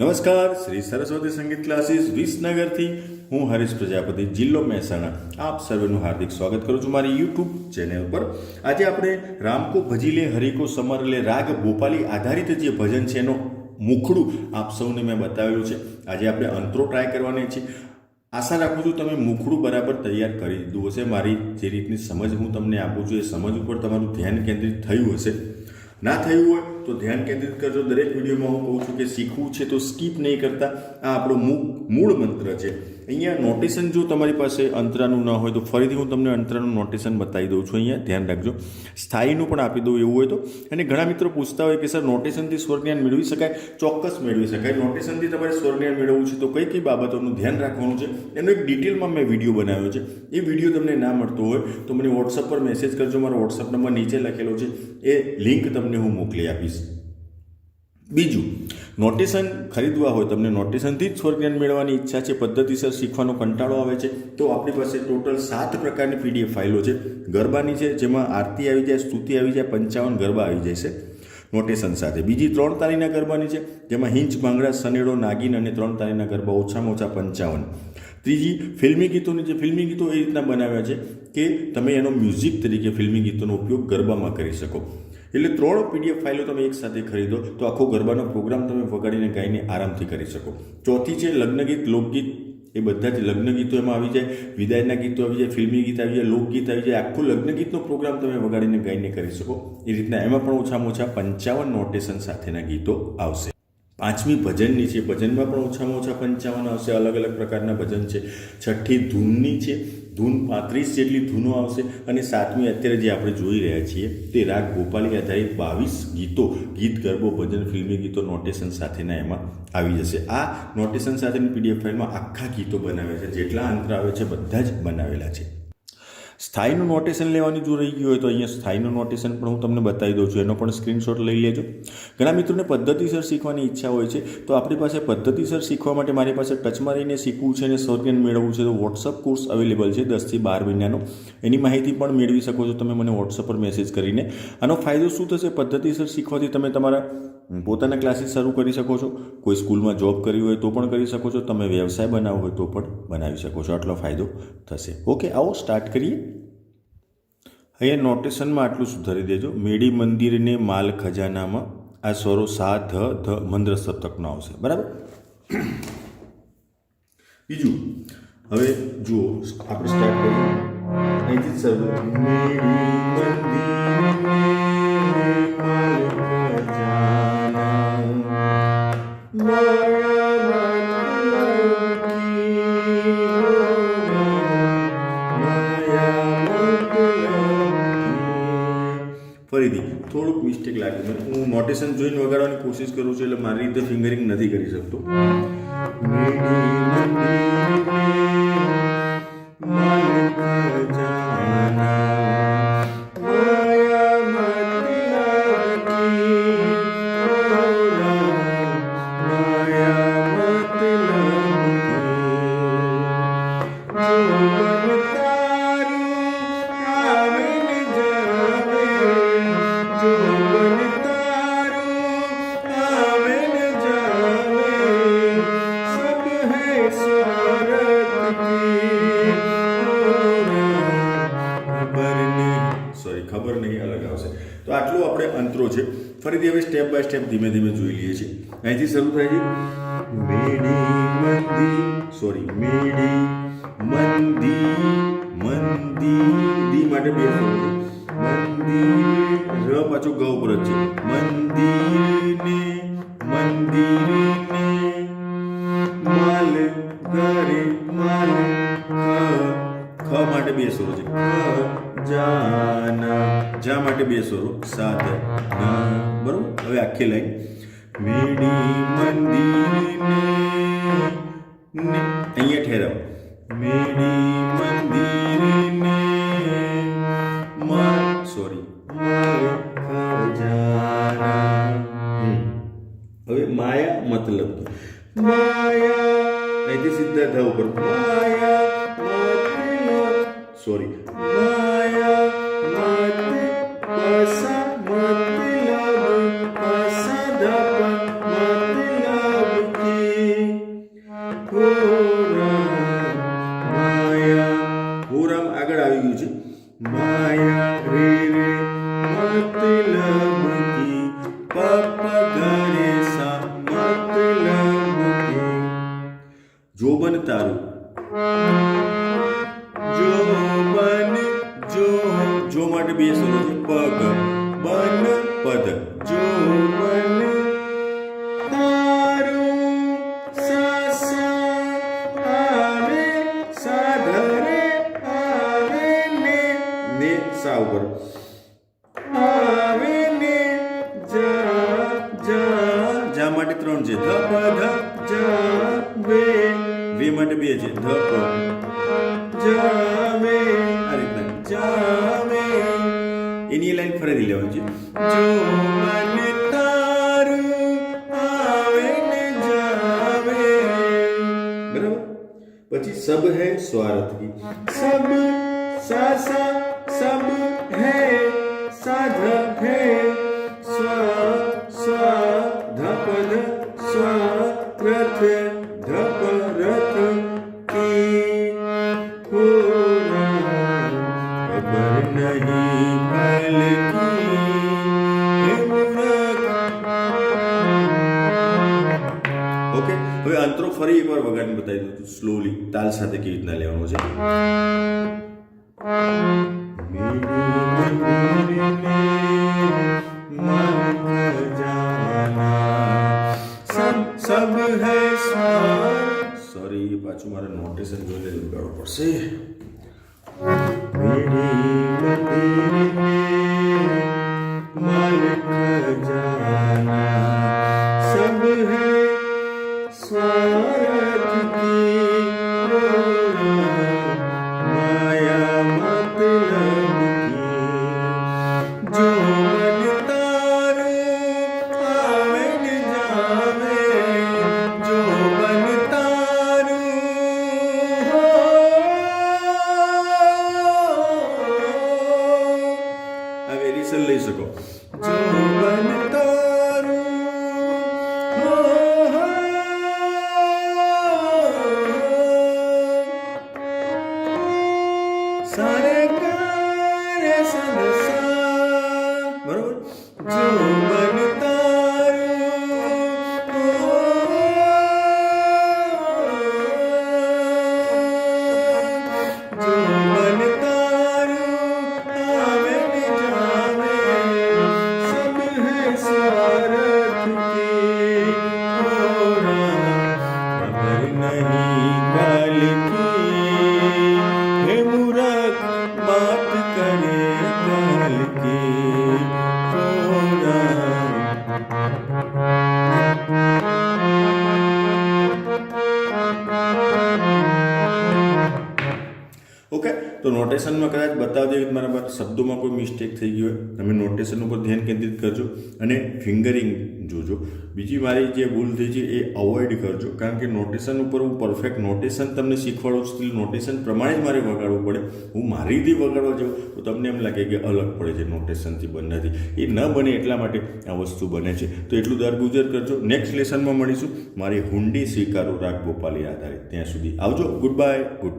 નમસ્કાર, શ્રી સરસ્વતી સંગીત ક્લાસીસ વિસનગરથી. હું હરીશ પ્રજાપતિ, જિલ્લો મહેસાણા. આપ સર્વેનું હાર્દિક સ્વાગત કરું છું મારી યુટ્યુબ ચેનલ પર. આજે આપણે રામકો ભજીલે, હરિકો સમરલે રાગ ભોપાલી આધારિત જે ભજન છે એનો મુખડું આપ સૌને મેં બતાવ્યું છે. આજે આપણે અંતરો ટ્રાય કરવાની છે આશા રાખું છું તમે મુખડું બરાબર તૈયાર કરી દીધું હશે. મારી જે રીતની સમજ હું તમને આપું છું, એ સમજ ઉપર તમારું ધ્યાન કેન્દ્રિત થયું હશે. ના થયું હોય તો ધ્યાન કેન્દ્રિત કરજો. દરેક વિડીયોમાં હું કહું છું કે શીખવું છે તો સ્કીપ નહીં કરતા. આ આપણો મૂળ મંત્ર છે. અહીંયા નોટેશન જો તમારી પાસે અંતરાનું ન હોય તો ફરીથી હું તમને અંતરાનું નોટેશન બતાવી દઉં છું અહીંયા, ધ્યાન રાખજો. સ્થાયીનું પણ આપી દઉં એવું હોય તો. અને ઘણા મિત્રો પૂછતા હોય કે, સર નોટેશનથી સ્વરજ્ઞાન મેળવી શકાય? ચોક્કસ મેળવી શકાય. નોટેશનથી તમારે સ્વરજ્ઞાન મેળવવું છે તો કઈ કઈ બાબતોનું ધ્યાન રાખવાનું છે? એનો એક ડિટેલમાં મેં વીડિયો બનાવ્યો છે. એ વીડિયો તમને ના મળતો હોય તો મને વોટ્સઅપ પર મેસેજ કરજો. મારો વોટ્સઅપ નંબર નીચે લખેલો છે. એ લિંક તમને હું મોકલી આપીશ. બીજું નોટેશન ખરીદવા હોય, તમને નોટેશનથી જ સ્વરજ્ઞાન મેળવવાની ઈચ્છા છે, પદ્ધતિસર શીખવાનો કંટાળો આવે છે, તો આપણી પાસે ટોટલ સાત પ્રકારની પીડીએફ ફાઇલો છે. ગરબાની છે, જેમાં આરતી આવી જાય, સ્તુતિ આવી જાય, પંચાવન ગરબા આવી જાય છે નોટેશન સાથે. બીજી ત્રણ તારીના ગરબાની છે, જેમાં હિંચ ભાંગડા, સનેડો, નાગીન અને ત્રણ તારીના ગરબા ઓછામાં ઓછા પંચાવન. ત્રીજી, ફિલ્મી ગીતોની જે ફિલ્મી ગીતો એ રીતના બનાવ્યા છે કે તમે એનો મ્યુઝિક તરીકે ફિલ્મી ગીતોનો ઉપયોગ ગરબામાં કરી શકો. એટલે ત્રણ પીડીએફ ફાઇલો તમે એક સાથે ખરીદો, તો આખો ગરબાનો પ્રોગ્રામ તમે વગાડીને ગાઈને આરામથી કરી શકો. ચોથી છે લગ્નગીત, લોકગીત. એ બધા જ લગ્ન ગીતો એમાં આવી જાય, વિદાયના ગીતો આવી જાય, ફિલ્મી ગીત આવી જાય, લોકગીત આવી જાય, આખું લગ્ન ગીતનો પ્રોગ્રામ તમે વગાડીને ગાઈને કરી શકો. એ રીતના એમાં પણ ઓછામાં ઓછા પંચાવન નોટેશન સાથેના ગીતો આવશે. પાંચમી ભજનની છે. ભજનમાં પણ ઓછામાં ઓછા પંચાવન આવશે. અલગ અલગ પ્રકારના ભજન છે. છઠ્ઠી ધૂનની છે. ધૂન પાંત્રીસ જેટલી ધૂનો આવશે. અને સાતમી અત્યારે જે આપણે જોઈ રહ્યા છીએ તે રાગ ગોપાલી આધારિત બાવીસ ગીતો, ગીત ગરબો, ભજન, ફિલ્મી ગીતો, નોટેશન સાથેના એમાં આવી જશે. આ નોટેશન સાથેની પીડીએફ ફાઇલમાં આખા ગીતો બનાવ્યા છે. જેટલા અંતર આવે છે, બધા જ બનાવેલા છે. સ્થાયીનું નોટેશન લેવાની જો રહી ગયું હોય તો અહીંયા સ્થાયીનું નોટેશન પણ હું તમને બતાવી દઉં છું. એનો પણ સ્ક્રીનશોટ લઈ લેજો. ઘણા મિત્રોને પદ્ધતિસર શીખવાની ઈચ્છા હોય છે, તો આપણી પાસે પદ્ધતિસર શીખવા માટે મારી પાસે ટચમાં રહીને શીખવું છે અને સ્વર્ગન મેળવવું છે, તો વોટ્સઅપ કોર્સ અવેલેબલ છે દસથી બાર મહિનાનો. એની માહિતી પણ મેળવી શકો છો તમે મને વોટ્સઅપ પર મેસેજ કરીને. આનો ફાયદો શું થશે? પદ્ધતિસર શીખવાથી તમે તમારા પોતાના ક્લાસીસ શરૂ કરી શકો છો. કોઈ સ્કૂલમાં જોબ કરવી હોય તો પણ કરી શકો છો. તમે વ્યવસાય બનાવવો હોય તો પણ બનાવી શકો છો. આટલો ફાયદો થશે. ઓકે, આવો સ્ટાર્ટ કરીએ. અહીંયા નોટેશનમાં આટલું સુધારી દેજો. મેડી મંદિરને માલ ખજાનામાં આ સ્વરો સા, ધ ધ, મંદ્ર સપ્તકનો આવશે. બરાબર? બીજું, હવે જુઓ, આપણે સ્ટાર્ટ કરીએ. અહીંથી શરૂ મેડી મંદિરને નોટેશન જોઈને વગાડવાની કોશિશ કરું છું એટલે મારી રીતે ફિંગરિંગ નથી કરી શકતો. સોરી ખબર નહીં, અલગ આવશે. તો આટલું આપણે અંતરો છે. ફરીથી હવે સ્ટેપ બાય સ્ટેપ ધીમે ધીમે જોઈ લઈએ છીએ. અહીંથી શરૂ થાય છે. મેડી મંદી સોરી મેડી મંદી મંદી, દી માટે બે મંદિર ર પાછું ગૌ પર છે. મંદિરને મંદિરને માલ કરે માલ, ખ માટે બે સ્વરો છે. માટે બે સ્વરો સાત બરોબર? હવે આખી લાઈન. મેડી મંદિરને અહીંયા ઠેરાવ. મેડી મંદિર સોરી હવે માયા મતલબ માયા. અહીંથી સીધા ઉપર. માયા સોરી તારું જો બન જો જો માટે બે સોનો છે. પગ બન પદ. જો બન તારું સા સા આવે સા ધરે આવે ને ને, સા ઉપર. વે માટે બે છે ધપ જાવે આ રીતના જાવે એની લાઈન ફરીથી લેવાની છે જો મને તારું આવે ને જાવે બરાબર પછી સબ હે સ્વાર્થ કી સબ સા સા સબ હે સાધ ઓકે હવે અંતરો ફરી એકવાર વગાડીને બતાવી દઉં છું સ્લોલી તાલ સાથે કેવી રીતના લેવાનું છે. સોરી પાછું મારે નોટેશન જોઈને ઉગાડવું પડશે. ઓકે? તો નોટેશનમાં કદાચ બતાવતી વખતે મારા પાસે શબ્દોમાં કોઈ મિસ્ટેક થઈ ગઈ હોય. તમે નોટેશન ઉપર ધ્યાન કેન્દ્રિત કરજો અને ફિંગરિંગ જોજો. બીજી મારી જે ભૂલ થઈ છે એ અવોઇડ કરજો. કારણ કે નોટેશન ઉપર હું પરફેક્ટ નોટેશન તમને શીખવાડું છું નોટેશન પ્રમાણે જ મારે વગાડવું પડે. હું મારી રીતે વગાડવા જાઉં, તો તમને એમ લાગે કે અલગ પડે છે નોટેશનથી બંનેથી એ ન બને એટલા માટે આ વસ્તુ બને છે. તો એટલું દર ગુજર કરજો નેક્સ્ટ લેસનમાં મળીશું. મારી હુંડી સ્વીકારો રાગ ગોપાલી આધારિત. ત્યાં સુધી આવજો. Good bye good